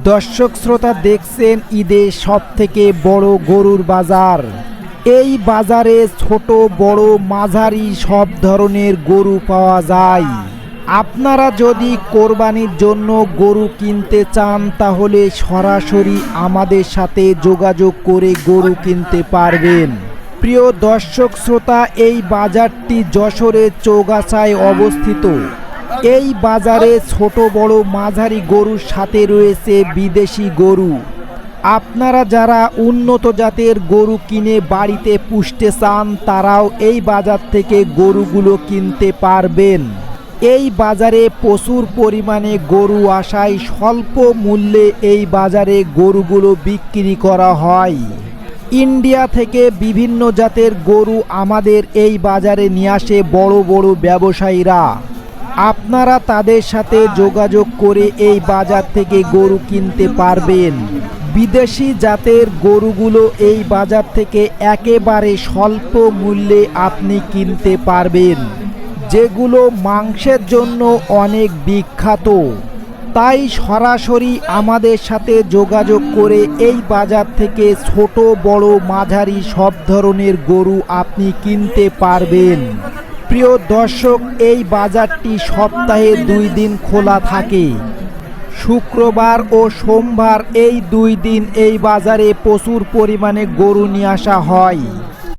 দর্শক শ্রোতা দেখছেন ঈদে সব থেকে বড় গরুর বাজার। এই বাজারে ছোট, বড়, মাঝারি সব ধরনের গরু পাওয়া যায়। আপনারা যদি কোরবানির জন্য গরু কিনতে চান, তাহলে সরাসরি আমাদের সাথে যোগাযোগ করে গরু কিনতে পারবেন। প্রিয় দর্শক শ্রোতা, এই বাজারটি যশোরের চৌগাছায় অবস্থিত। এই বাজারে ছোট বড় মাঝারি গরুর সাথে রয়েছে বিদেশি গরু। আপনারা যারা উন্নত জাতের গরু কিনে বাড়িতে পুষতে চান, তারাও এই বাজার থেকে গরুগুলো কিনতে পারবেন। এই বাজারে প্রচুর পরিমাণে গরু আসায় স্বল্প মূল্যে এই বাজারে গরুগুলো বিক্রি করা হয়। ইন্ডিয়া থেকে বিভিন্ন জাতের গরু আমাদের এই বাজারে নিয়ে আসে বড় বড় ব্যবসায়ীরা। আপনারা তাদের সাথে যোগাযোগ করে এই বাজার থেকে গরু কিনতে পারবেন। বিদেশি জাতের গরুগুলো এই বাজার থেকে একেবারে স্বল্প মূল্যে আপনি কিনতে পারবেন, যেগুলো মাংসের জন্য অনেক বিখ্যাত। তাই সরাসরি আমাদের সাথে যোগাযোগ করে এই বাজার থেকে ছোট, বড়, মাঝারি সব ধরনের গরু আপনি কিনতে পারবেন। প্রিয় দর্শক, এই বাজারটি সপ্তাহে দুই দিন খোলা থাকে। শুক্রবার ও সোমবার এই দুই দিন এই বাজারে প্রচুর পরিমাণে গরু নিয়ে আসা হয়।